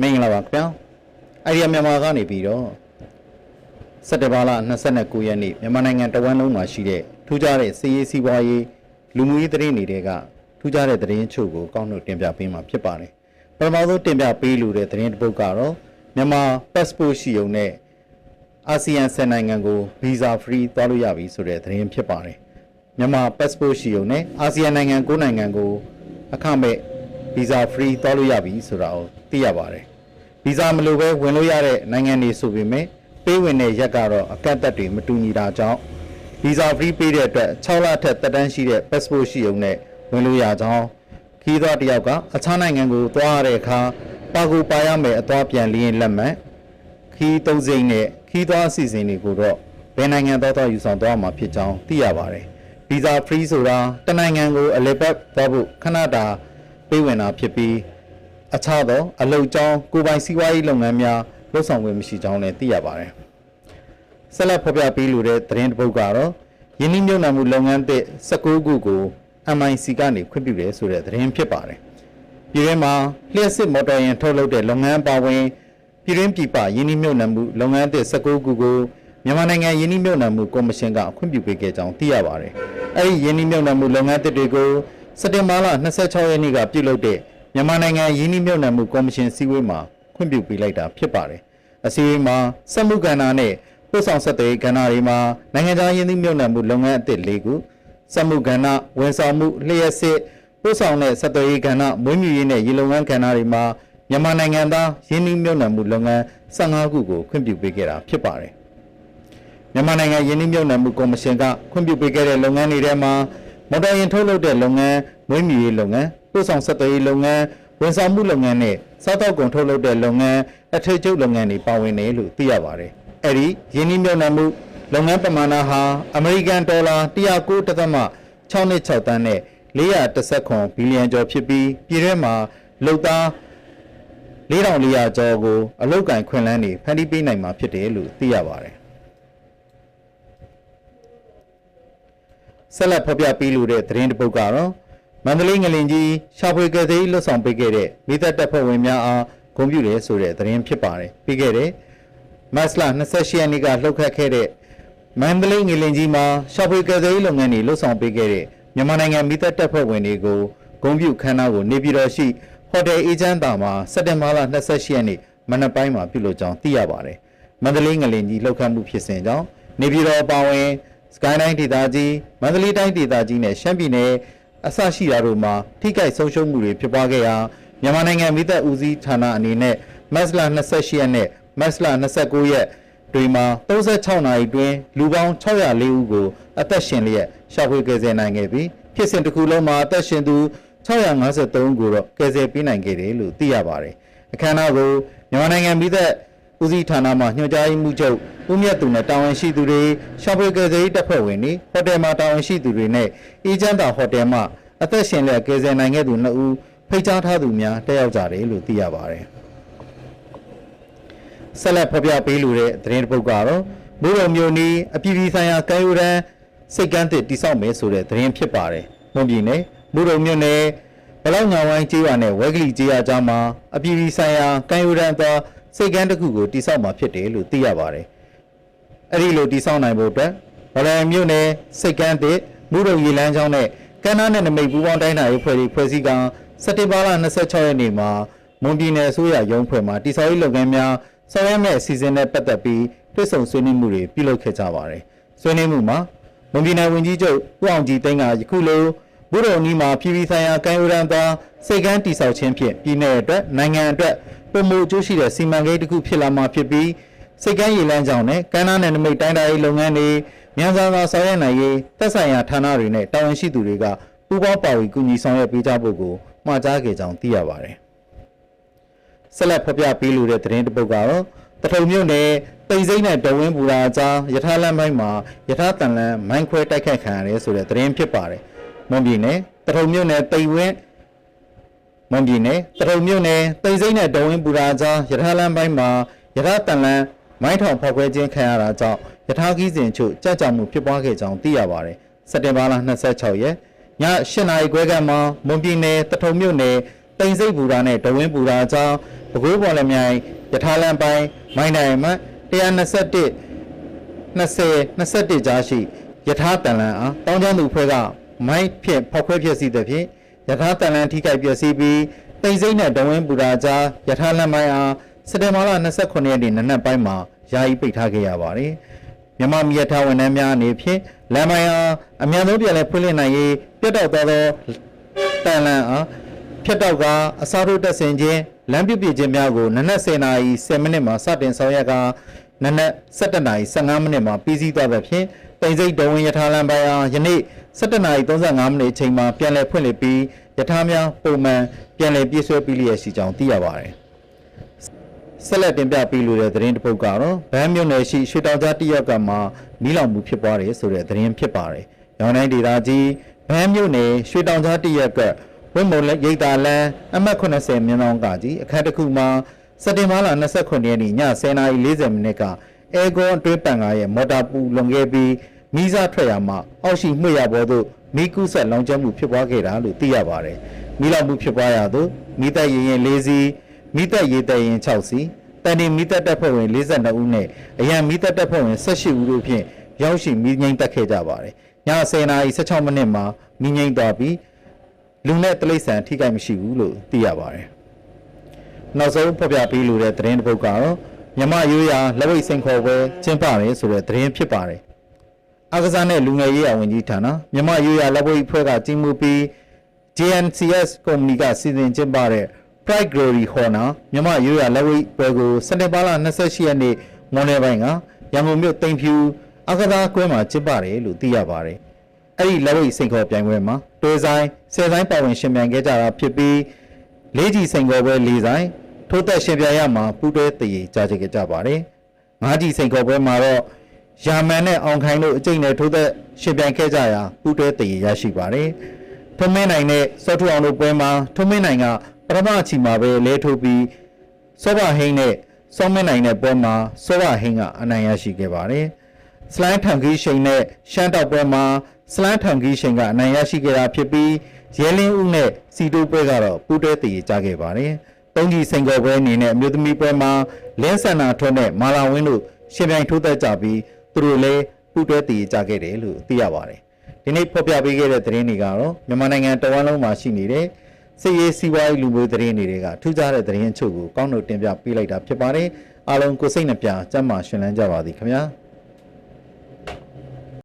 မင်္ဂလာပါခင်ဗျာအိုင်ဒီယာမြန်မာကနေပြီးတော့စက်တဘာလ29ရက်နေ့မြန်မာနိုင်ငံတဝန်းလုံးမှာရှိတဲ့ထူးခြားတဲ့စီးရေးစီးပွားရေးလူမှုရေးသတင်းတွေကထူးခြားတဲ့သတင်းချို့ကိုကောက်နှုတ်တင်ပြပေးမှာဖြစ်ပါတယ်ပထမဆုံးတင်ပြပေးလိုတဲ့သတင်းတစ်ပုဒ်ကတော့မြန်မာ passport ရှိုံနဲ့အာဆီယံ10နိုင်ငံကို visa free သွားလို့ရပြီဆိုတဲ့သတင်းဖြစ်ပါတယ်မြန်မာ passport ရှိုံနဲ့အာဆီယံနိုင်ငံ9နိုင်ငံကိုအခမဲ့ visa free သွားလို့ရပြီဆိုတာကိုသိရပါတယ်။ visa မလိုပဲဝင်လို့ရတဲ့နိုင်ငံတွေဆိုပေမဲ့ပေးဝင်တဲ့ရက်ကတော့အကန့်အသတ်တွေမတူညီတာကြောင့် visa free ပေးတဲ့အတွက်6လထက်သက်တမ်းရှိတဲ့ passport ရှိုံနဲ့ဝင်လို့ရကြောင်းခီးသွားတစ်ယောက်ကအခြားနိုင်ငံကိုသွားရတဲ့အခါပါကူပါရမယ်အသွားပြန်လျင်လက်မှတ်ခီးသုံးစိမ့်နဲ့ခီးသွားအစီအစဉ်တွေကိုတော့ဘယ်နိုင်ငံသွားသွားယူဆောင်သွားမှာဖြစ်ကြောင်းသိရပါတယ်။ visa free ဆိုတာတနိုင်ငံကိုအလည်ပတ်သွားဖို့ခဏတာ ပေးဝင်တာဖြစ်ပြီးအခြားသောအလုပ်ကြောင်းကိုယ်ပိုင်စီးပွားရေးလုပ်ငန်းများလှုပ်ဆောင်ခွင့်မရှိကြောင်းလည်းသိရပါတယ်။ဆက်လက်ဖော်ပြပေးလိုတဲ့သတင်းတစ်ပုဒ်ကတော့ယင်းနှိမ့်မြုပ်နှံမှုလုပ်ငန်းသစ်16ခုကို MIC ကနေခွင့်ပြုတယ်ဆိုတဲ့သတင်းဖြစ်ပါတယ်။ပြည်တွင်းမှာလျှက်စစ်မော်တော်ယာဉ်ထုတ်လုပ်တဲ့လုပ်ငန်းပါဝင်ပြည်တွင်းပြည်ပယင်းနှိမ့်မြုပ်နှံမှုလုပ်ငန်းသစ်16ခုကိုမြန်မာနိုင်ငံယင်းနှိမ့်မြုပ်နှံမှုကော်မရှင်ကခွင့်ပြုပေးခဲ့ကြောင်းသိရပါတယ်။အဲဒီယင်းနှိမ့်မြုပ်နှံမှုလုပ်ငန်းသစ်တွေကို စက်တင်ဘာလ26ရက်နေ့ကပြုလုပ်တဲ့မြန်မာနိုင်ငံရင်းနှီးမြှုပ်နှံမှုကော်မရှင်စည်းဝေးမှာခွင့်ပြုပေးလိုက်တာဖြစ်ပါတယ်။အစည်းအဝေးမှာစက်မှုကဏ္ဍနဲ့ပို့ဆောင်ဆက်သွယ်ရေးကဏ္ဍတွေမှာနိုင်ငံခြားရင်းနှီးမြှုပ်နှံမှုလုပ်ငန်းအသစ်၄ခုစက်မှုကဏ္ဍဝန်ဆောင်မှုလျှက်စစ်ပို့ဆောင်တဲ့ဆက်သွယ်ရေးကဏ္ဍမွေးမြူရေးနဲ့ရေလုံငန်းကဏ္ဍတွေမှာမြန်မာနိုင်ငံသားရင်းနှီးမြှုပ်နှံမှုလုပ်ငန်း15ခုကိုခွင့်ပြုပေးခဲ့တာဖြစ်ပါတယ်။မြန်မာနိုင်ငံယင်းနှိမ့်မြုပ်နှံမှုကော်မရှင်ကခွင့်ပြုပေးခဲ့တဲ့လုပ်ငန်းတွေထဲမှာ မော်တော်ယာဉ်ထုတ်လုပ်တဲ့လုပ်ငန်း၊မွေးမြူရေးလုပ်ငန်း၊ပို့ဆောင်ဆက်သွယ်ရေးလုပ်ငန်း၊ဝန်ဆောင်မှုလုပ်ငန်းနဲ့စားတောက်ကုန်ထုတ်လုပ်တဲ့လုပ်ငန်းအထည်ချုပ်လုပ်ငန်းတွေပါဝင်တယ်လို့သိရပါတယ်။အဲဒီယင်းနှိမ့်မြုပ်နှံမှုလုပ်ငန်းပမာဏဟာအမေရိကန်ဒေါ်လာ109.66တန်းနဲ့419ဘီလီယံကျော်ဖြစ်ပြီးပြည်တွင်းမှာလုံသား4400ကျော်ကိုအလုတ်ကင်ခွင့်လန်းတွေဖန်တီးပေးနိုင်မှာဖြစ်တယ်လို့သိရပါတယ်။ ဆက်လက်ဖော်ပြပေးလိုတဲ့သတင်းတစ်ပုဒ်ကတော့မန္တလေးငလင်ကြီးရှာဖွေကယ်ဆယ်ရေးလှုပ်ဆောင်ပေးခဲ့တဲ့မိသက်တပ်ဖွဲ့ဝင်များအားဂုဏ်ပြုတယ်ဆိုတဲ့သတင်းဖြစ်ပါတယ်ပြီးခဲ့တဲ့မတ်လ28ရက်နေ့ကလှုပ်ခတ်ခဲ့တဲ့မန္တလေးငလင်ကြီးမှာရှာဖွေကယ်ဆယ်ရေးလုပ်ငန်းတွေလှုပ်ဆောင်ပေးခဲ့တဲ့မြန်မာနိုင်ငံမိသက်တပ်ဖွဲ့ဝင်တွေကိုဂုဏ်ပြုခမ်းနားကိုနေပြည်တော်ရှိဟိုတယ်အေဂျင့်တာမှာစက်တင်ဘာလ28ရက်နေ့မနက်ပိုင်းမှာပြုလုပ်ကြောင်းသိရပါတယ်မန္တလေးငလင်ကြီးလှုပ်ခတ်မှုဖြစ်စဉ်ကြောင့်နေပြည်တော်ပါဝင် စကိုင်းတိုင်းဒေသကြီးမန္တလေးတိုင်းဒေသကြီးနဲ့ရှမ်းပြည်နယ်အစရှိတာတို့မှာထိခိုက်ဆုံးရှုံးမှုတွေဖြစ်ပွားခဲ့ရာမြန်မာနိုင်ငံမိသက်ဦးစီးဌာနအနေနဲ့မတ်လ28ရက်နဲ့မတ်လ29ရက်တွေမှာ36နာရီတွင်လူပေါင်း604ဦးကိုအသက်ရှင်လျက်ရှာဖွေကယ်ဆယ်နိုင်ခဲ့ပြီးဖြစ်စဉ်တစ်ခုလုံးမှာအသက်ရှင်သူ653ဦးကိုတော့ကယ်ဆယ်ပေးနိုင်ခဲ့တယ်လို့သိရပါတယ်အခမ်းအနားကိုမြန်မာနိုင်ငံမိသက် ဦးစီးဌာနမှညွှန်ကြားရေးမှူးချုပ်ဦးမြတ်သူနဲ့တာဝန်ရှိသူတွေရှာဖွေကယ်ဆယ်ရေးတပ်ဖွဲ့ဝင်တွေဟိုတယ်မှာတာဝန်ရှိသူတွေနဲ့အေဂျင့်တာဟိုတယ်မှအသက်ရှင်လျက်ကယ်ဆယ်နိုင်ခဲ့သူနှစ်ဦးဖိတ်ကြားထားသူများတက်ရောက်ကြတယ်လို့သိရပါတယ်ဆက်လက်ဖော်ပြပေးလိုတဲ့သတင်းတစ်ပုဒ်ကတော့မိုးရုံမျိုးနီးအပြည်ပြည်ဆိုင်ရာကမ်းရိုးတန်းစိတ်ကမ်းသစ်တိစောက်မယ်ဆိုတဲ့သတင်းဖြစ်ပါတယ်မွန်ပြည်နယ်မိုးရုံမြို့နယ်ဘလောက်ညာဝိုင်းကျေးရွာနဲ့ဝဲကလီကျေးရွာကြားမှာအပြည်ပြည်ဆိုင်ရာကမ်းရိုးတန်းသော စိတ်ကမ်းတစ်ခုကိုတိစောက်မှာဖြစ်တယ်လို့သိရပါတယ်။အဲ့ဒီလိုတိစောက်နိုင်ဖို့အတွက်ဗလန်မြို့နယ်စိတ်ကမ်းတစ်မူရုံရီလန်းချောင်းနဲ့ကမ်းနားနဲ့နမိတ်ပူးပေါင်းတိုင်းတာရေးဖွဲ့တွေဖွဲ့စည်းကစက်တင်ဘာလ26ရက်နေ့မှာမွန်ပြည်နယ်အစိုးရရုံးဖွဲ့မှာတိစောက်ရေးလုပ်ငန်းများဆောင်ရွက်မဲ့အစီအစဉ်နဲ့ပတ်သက်ပြီးတွေ့ဆုံဆွေးနွေးမှုတွေပြုလုပ်ခဲ့ကြပါတယ်။ဆွေးနွေးမှုမှာမွန်ပြည်နယ်ဝန်ကြီးချုပ်ဦးအောင်ကြည်သိန်းကယခုလို ဘုရုံနီမှာပြည်ပြည်ဆိုင်ရာကံယူရန်သားစိတ်ကမ်းတိဆောက်ခြင်းဖြင့်ပြည်내အတွက်နိုင်ငံအတွက်ပုံမှုအကျိုးရှိတဲ့စီမံကိန်းတစ်ခုဖြစ်လာမှာဖြစ်ပြီးစိတ်ကမ်းရည်လန်းကြောင်းနဲ့ကမ်းနားနယ်နိမိတ်တိုင်းတာရေးလုပ်ငန်းတွေမြန်ဆန်စွာဆောင်ရွက်နိုင်ရေးသက်ဆိုင်ရာဌာနတွေနဲ့တာဝန်ရှိသူတွေကပူးပေါင်းပါဝင်ကူညီဆောင်ရွက်ပေးကြဖို့ကိုမှာကြားခဲ့ကြောင်းသိရပါတယ်။ဆက်လက်ဖော်ပြပေးလိုတဲ့သတင်းတစ်ပုဒ်ကတော့တထုံမြို့နယ်တိတ်စိမ့်နဲ့တဝင်းပူရာအကြားယထာလမ်းပိုင်းမှာယထာတန်လန်းမိုင်းခွဲတိုက်ခိုက်ခံရတယ်ဆိုတဲ့သတင်းဖြစ်ပါတယ်။ မွန်ပြည်နယ်တထုံမြို့နယ်တိတ်ဝင်းမွန်ပြည်နယ်တထုံမြို့နယ်တိတ်စိမ့်နဲ့တဝင်းပူရာအကြားယထာလမ်းပိုင်းမှာယထာတန်လန်းမိုင်းထောင်ဖောက်ခွဲခြင်းခံရတာကြောင့်ယထာခီးစဉ်ချို့ကြကြမှုဖြစ်ပွားခဲ့ကြောင်းသိရပါတယ်။စက်တင်ဘာလ26ရက်ည8နာရီခွဲကမှမွန်ပြည်နယ်တထုံမြို့နယ်တိန်စိတ်ပူရာနဲ့ဒဝင်းပူရာအကြောင်းပဲခူးပေါ်လည်းမြိုင်ယထာလန်ပိုင်းမိုင်းနိုင်မှ121 20 21ကြားရှိယထာတန်လန်အားတောင်းကျမ်းသူဖွဲ့က မိုင်းဖြင့်ဖောက်ခွဲဖြစ်စီသည်ဖြင့်ယထာတန်လန်ထိခိုက်ပျက်စီးပြီးတိမ်စိမ့်နဲ့ဒဝင်းပူရာကြားယထာလန်ပိုင်းအားစက်တင်ဘာလ29ရက်နေ့နနက်ပိုင်းမှာယာယီပိတ်ထားခဲ့ရပါတယ်မြန်မာမီယထာဝန်ထမ်းများအနေဖြင့်လမ်းမိုင်းအားအများဆုံးပြန်လည်ဖွင့်လှစ်နိုင်ရေးပြတ်တောက်သွားသောတန်လန်အားဖြတ်တောက်ကအစားထိုးတက်ဆင်ခြင်းလမ်းပြုတ်ပြခြင်းများကိုနနက်10:00နာရီ10မိနစ်မှာစတင်ဆောင်ရွက်ကနနက်17:00နာရီ15မိနစ်မှာပြီးစီးသွားသဖြင့်ပိန်စိတ်ဒဝင်းယထာလန်ပိုင်းအားယနေ့ 17:00နာရီ35မိနစ်အချိန်မှာပြန်လည်ဖွင့်လှစ်ပြီးယထာများပုံမှန်ပြန်လည်ပြည့်စွဲပြီးလျက်ရှိကြောင်းသိရပါတယ်ဆက်လက်တင်ပြပေးလိုတဲ့သတင်းတစ်ပုဒ်ကတော့ဗန်းမြို့နယ်ရှိရွှေတောင်ကြားတရက်ကမှာမီးလောင်မှုဖြစ်ပွားတယ်ဆိုတဲ့သတင်းဖြစ်ပါတယ်။ရောင်းတိုင်းဒေသကြီးဗန်းမြို့နယ်ရွှေတောင်ကြားတရက်ကဝင်းမုံလက်ရိတ်တာလန်းအမှတ်80မြင်းအောင်ကကြီးအခန်းတစ်ခုမှာစက်တင်ဘာလ29ရက်နေ့ည10:40မိနစ်ကအဲဂွန်အတွင်းပန်ကားရဲ့မော်တာပူလွန်ခဲ့ပြီး မိစားထွက်ရမှာအောက်ရှိမှွေရပေါ်သို့မိကူးဆက်လောင်ကျွမ်းမှုဖြစ်ပွားခဲ့တာလို့သိရပါတယ်။မိလောက်မှုဖြစ်ပွားရသို့မိသက်ရင်ရင်၄စီးမိသက်ရေးသက်ရင်6စီးတန်တီမိသက်တပ်ဖွဲ့ဝင်42ဦးနဲ့အရန်မိသက်တပ်ဖွဲ့ဝင်18ဦးတို့ဖြင့်ရောက်ရှိမိငိမ့်တက်ခဲ့ကြပါတယ်။ည10:16မိနစ်မှာမိငိမ့်သွားပြီးလူနဲ့တလိษံထိခိုက်မရှိဘူးလို့သိရပါတယ်။နောက်ဆုံးဖော်ပြပေးလိုတဲ့သတင်းတစ်ပုဒ်ကတော့မြမရိုးရာလက်ဝိတ်စိန်ခေါ်ပွဲကျင်းပတယ်ဆိုတဲ့သတင်းဖြစ်ပါတယ်။ အကစားနဲ့လူငယ်ရေးအဝန်ကြီးဌာနမြမရိုးရာလက်ဝိတ်ဖွဲ့ကကြီးမှုပြီး JNCS ကုမ္ပဏီကစီစဉ်ကျင်းပတဲ့ Pride Glory Honor မြမရိုးရာလက်ဝိတ်ပွဲကိုစနေပါလ28ရက်နေ့မွန်နေ့ပိုင်းကရန်ကုန်မြို့တိမ်ဖြူအကစားကွင်းမှာကျင်းပတယ်လို့သိရပါတယ်။အဲ့ဒီလက်ဝိတ်စိန်ခေါ်ပြိုင်ပွဲမှာတွဲဆိုင်ဆယ်ဆိုင်ပါဝင်ရှင်ပြိုင်ခဲ့ကြတာဖြစ်ပြီးလေးကြီးစိန်ခေါ်ပွဲ၄ဆိုင်ထိုးသက်ရှင်ပြိုင်ရမှာပူးတွဲတည်ကြကြခဲ့ကြပါတယ်။ငါးကြီးစိန်ခေါ်ပွဲမှာတော့ ယာမန်နဲ့အောင်ခိုင်တို့အကျိတ်နဲ့ထိုးသက်ရှင်ပြိုင်ခဲ့ကြရာပူးတွဲတည်ရရှိပါတယ်။ထုံးမင်းနိုင်နဲ့စောထူအောင်တို့ပွဲမှာထုံးမင်းနိုင်ကပထမအချီမှာပဲလဲထိုးပြီးစောဘဟိန်းနဲ့စောမင်းနိုင်တဲ့ပွဲမှာစောဘဟိန်းကအနိုင်ရရှိခဲ့ပါတယ်။စလိုင်းထန်ခီရှိန်နဲ့ရှမ်းတောက်ပွဲမှာစလိုင်းထန်ခီရှိန်ကအနိုင်ရရှိခဲ့တာဖြစ်ပြီးရဲလင်းဦးနဲ့စီတိုပွဲကတော့ပူးတွဲတည်ကြခဲ့ပါတယ်။တုံးကြီးစိန်ကောပွဲအနေနဲ့အမျိုးသမီးပွဲမှာလင်းဆန္နာထွန်းနဲ့မာလာဝင်းတို့ရှင်ပြိုင်ထိုးသက်ကြပြီး သူတို့လည်းပူးတွဲတည်ကြခဲ့တယ်လို့သိရပါတယ်။ဒီနေ့ဖော်ပြပေးခဲ့တဲ့သတင်းတွေကတော့မြန်မာနိုင်ငံတဝန်းလုံးမှာရှိနေတဲ့စစ်ရေးစီးပွားရေးလူမျိုးသတင်းတွေကထူးခြားတဲ့သတင်းအချို့ကိုကောင်းတို့တင်ပြပေးလိုက်တာဖြစ်ပါတယ်။အားလုံးကိုစိတ်နှပြစမ်းမရှင်လန်းကြပါသည်ခင်ဗျာ။